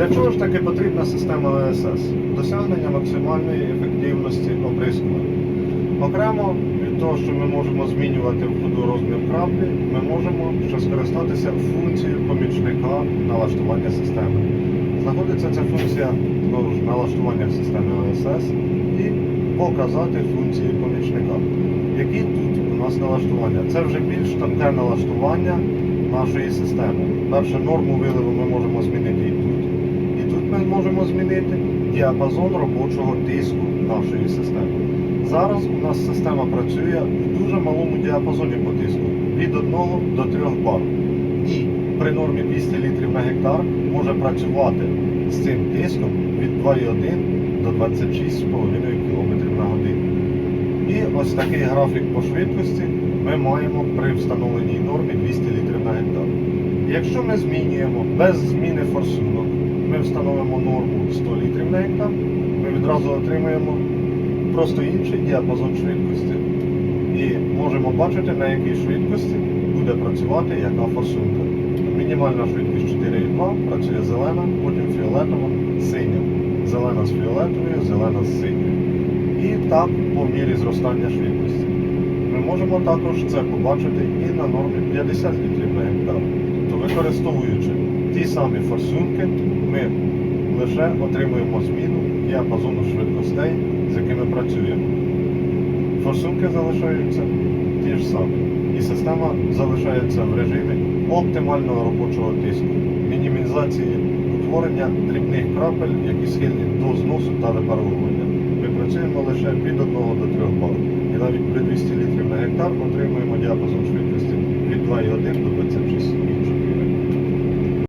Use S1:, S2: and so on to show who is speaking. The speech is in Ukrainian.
S1: Для чого ж таки потрібна система ОСС? Досягнення максимальної ефективності оприскування. Окремо від того, що ми можемо змінювати в ходу розмір краплі, ми можемо ще скористатися функцією помічника налаштування системи. Знаходиться ця функція знову налаштування системи ОСС і показати функції помічника. Які тут у нас налаштування? Це вже більш тонке налаштування нашої системи. Перше норму виливу ми можемо змінити і тут. І тут ми можемо змінити діапазон робочого тиску нашої системи. Зараз у нас система працює в дуже малому діапазоні по тиску від 1 до 3 бар. І при нормі 200 літрів на гектар може працювати з цим тиском від 2,1 до 26,5 км на годину. І ось такий графік по швидкості ми маємо при встановленій нормі 200 літрів на гектар. Якщо ми змінюємо без зміни форсунок, ми встановимо норму 100 літрів на гектар, ми відразу отримаємо просто інший діапазон швидкості. І можемо бачити, на якій швидкості буде працювати яка форсунка. Мінімальна швидкість 4,2, працює зелена, потім фіолетова, синя. Зелена з фіолетовою, зелена з синьою. І так по мірі зростання швидкості. Ми можемо також це побачити і на нормі 50 літрів на гектар. Тобто використовуючи ті самі форсунки, ми лише отримуємо зміну діапазону швидкостей, з якими працюємо. Форсунки залишаються ті ж самі. І система залишається в режимі оптимального робочого тиску, мінімізації утворення дрібних крапель, які схильні до зносу та випаровування. Ми працюємо лише від 1 до 3 бар. І навіть при 200 літрів на гектар отримуємо діапазон швидкості від 2,1 до 26